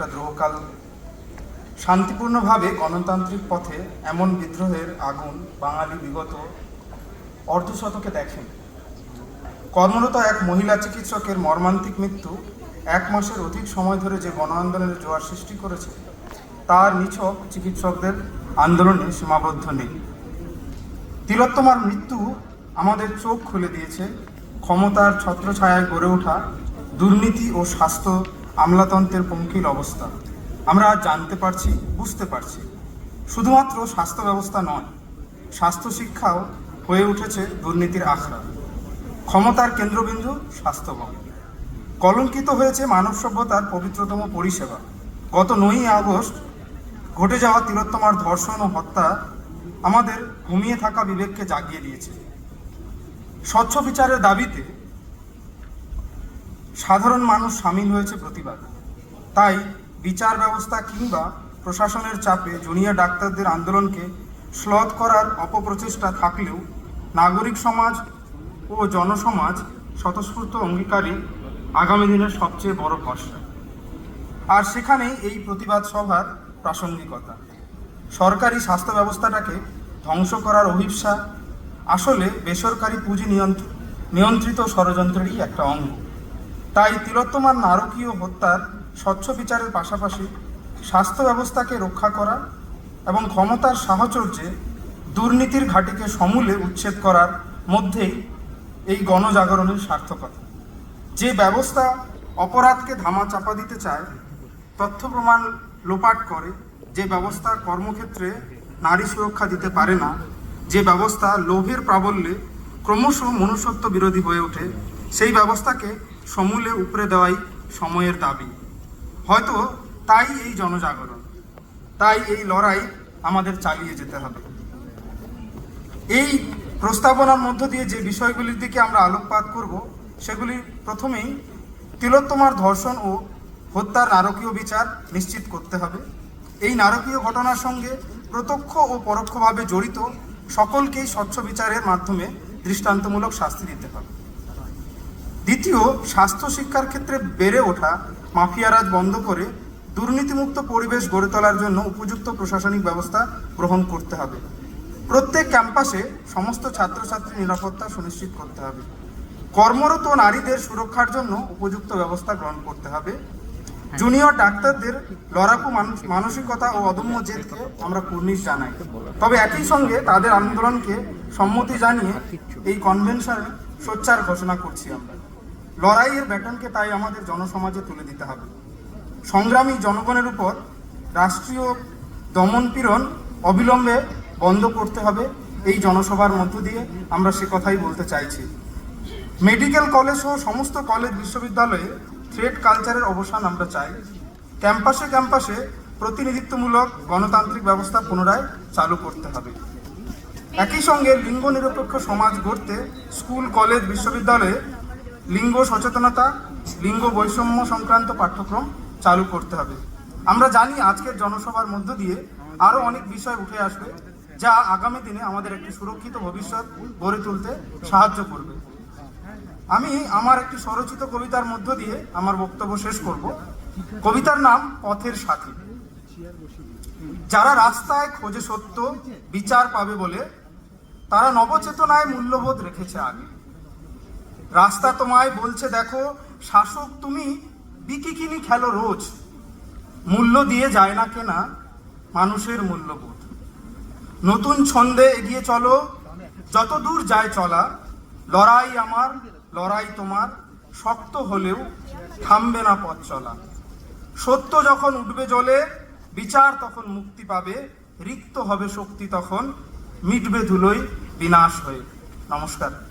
একটা দ্রোহকাল। শান্তিপূর্ণভাবে গণতান্ত্রিক পথে এমন বিদ্রোহের আগুন বাঙালি বিগত অর্ধশতকে দেখেন। কর্মরত এক মহিলা চিকিৎসকের মর্মান্তিক মৃত্যু এক মাসের অধিক সময় ধরে যে গণ আন্দোলনের জোয়ার সৃষ্টি করেছে, তার নিছক চিকিৎসকদের আন্দোলনে সীমাবদ্ধ নেই। তিলোত্তমার মৃত্যু আমাদের চোখ খুলে দিয়েছে। ক্ষমতার ছত্রছায়ায় গড়ে ওঠা দুর্নীতি ও স্বাস্থ্য আমলাতন্ত্রের পঙ্কিল অবস্থা। আমরা জানতে পারছি, বুঝতে পারছি। শুধুমাত্র স্বাস্থ্য ব্যবস্থা নয়, স্বাস্থ্য শিক্ষাও হয়ে উঠেছে দুর্নীতির আখড়া। ক্ষমতার কেন্দ্রবিন্দু স্বাস্থ্যভবন কলঙ্কিত হয়েছে মানব সভ্যতার পবিত্রতম পরিষেবা। গত নয়ই আগস্ট ঘটে যাওয়া তিলোত্তমার ধর্ষণ ও হত্যা আমাদের ঘুমিয়ে থাকা বিবেককে জাগিয়ে দিয়েছে। স্বচ্ছ বিচারের দাবিতে সাধারণ মানুষ সামিল হয়েছে প্রতিবাদ তাই বিচার ব্যবস্থা কিংবা প্রশাসনের চাপে জুনিয়র ডাক্তারদের আন্দোলনকে শ্লথ করার অপপ্রচেষ্টা থাকলেও নাগরিক সমাজ ও জনসমাজ স্বতঃস্ফূর্ত অঙ্গীকারী আগামী দিনের সবচেয়ে বড় ভরসা আর সেখানেই এই প্রতিবাদ সভার প্রাসঙ্গিকতা। সরকারি স্বাস্থ্য ব্যবস্থাটাকে ধ্বংস করার অভিপ্সা আসলে বেসরকারি পুঁজি নিয়ন্ত্র, নিয়ন্ত্রিত ষড়যন্ত্রেরই একটা অঙ্গ। তাই তিলোত্তমার নারকীয় হত্যার স্বচ্ছ বিচারের পাশাপাশি স্বাস্থ্য ব্যবস্থাকে রক্ষা করা এবং ক্ষমতার সাহচর্যে দুর্নীতির ঘাটিকে সমূলে উচ্ছেদ করার মধ্যেই এই গণজাগরণের সার্থকতা। যে ব্যবস্থা অপরাধকে ধামা চাপা দিতে চায়, তথ্য প্রমাণ লোপাট করে, যে ব্যবস্থা কর্মক্ষেত্রে নারী সুরক্ষা দিতে পারে না, যে ব্যবস্থা লোভের প্রাবল্যে ক্রমশ মনুষ্যত্ব বিরোধী হয়ে ওঠে, সেই ব্যবস্থাকে সমূলে উপরে দেওয়াই সময়ের দাবি। হয়তো তাই এই জনজাগরণ, তাই এই লড়াই আমাদের চালিয়ে যেতে হবে। এই প্রস্তাবনার মধ্য দিয়ে যে বিষয়গুলির দিকে আমরা আলোকপাত করব, সেগুলি প্রথমেই তিলোত্তমার ধর্ষণ ও হত্যার নারকীয় বিচার নিশ্চিত করতে হবে। এই নারকীয় ঘটনার সঙ্গে প্রত্যক্ষ ও পরোক্ষভাবে জড়িত সকলকেই স্বচ্ছ বিচারের মাধ্যমে দৃষ্টান্তমূলক শাস্তি দিতে হবে। দ্বিতীয় স্বাস্থ্য শিক্ষার ক্ষেত্রে বেড়ে ওঠা মাফিয়ারাজ বন্ধ করে দুর্নীতিমুক্ত পরিবেশ গড়ে তোলার জন্য উপযুক্ত প্রশাসনিক ব্যবস্থা গ্রহণ করতে হবে। প্রত্যেক ক্যাম্পাসে সমস্ত ছাত্রছাত্রী নিরাপত্তা সুনিশ্চিত করতে হবে। কর্মরত নারীদের সুরক্ষার জন্য উপযুক্ত ব্যবস্থা গ্রহণ করতে হবে। জুনিয়র ডাক্তারদের লড়াকু মানসিকতা ও অদম্য জেদকে আমরা কুর্নিশ জানাই। তবে একই সঙ্গে তাদের আন্দোলনকে সম্মতি জানিয়ে এই কনভেনশনে সোচ্চার ঘোষণা করছি আমরা। লড়াইয়ের ব্যাটনকে তাই আমাদের জনসমাজে তুলে দিতে হবে। সংগ্রামী জনগণের উপর রাষ্ট্রীয় দমনপীড়ন অবিলম্বে বন্ধ করতে হবে। এই জনসভার মধ্য দিয়ে আমরা সে কথাই বলতে চাইছি। মেডিকেল কলেজ সহ সমস্ত কলেজ বিশ্ববিদ্যালয়ে থ্রেড কালচারের অবসান আমরা চাই। ক্যাম্পাসে ক্যাম্পাসে প্রতিনিধিত্বমূলক গণতান্ত্রিক ব্যবস্থা পুনরায় চালু করতে হবে। একই সঙ্গে লিঙ্গ নিরপেক্ষ সমাজ গড়তে স্কুল, কলেজ, বিশ্ববিদ্যালয়ে লিঙ্গ সচেতনতা, লিঙ্গ বৈষম্য সংক্রান্ত পাঠ্যক্রম চালু করতে হবে। আমরা জানি আজকের জনসভার মধ্য দিয়ে আরও অনেক বিষয় উঠে আসবে যা আগামী দিনে আমাদের একটি সুরক্ষিত ভবিষ্যৎ গড়ে তুলতে সাহায্য করবে। আমি আমার একটি স্বরচিত কবিতার মধ্য দিয়ে আমার বক্তব্য শেষ করব। কবিতার নাম পথের সাথী। যারা রাস্তায় খোঁজে সত্য, বিচার পাবে বলে তারা নবচেতনায় মূল্যবোধ রেখেছে আগে। রাস্তা তোমায় বলছে, দেখো, শাসক, তুমি বিকিকিনি খেলো রোজ। মূল্য দিয়ে যায় না কেনা, মানুষের মূল্যবোধ। নতুন ছন্দে এগিয়ে চলো, যত দূর যায় চলা, লড়াই আমার, লড়াই তোমার, শক্ত হলেও থামবে না পথ চলা। সত্য যখন উঠবে জলে, বিচার তখন মুক্তি পাবে, রিক্ত হবে শক্তি তখন, মিটবে ধুলোই বিনাশ হয়ে। নমস্কার।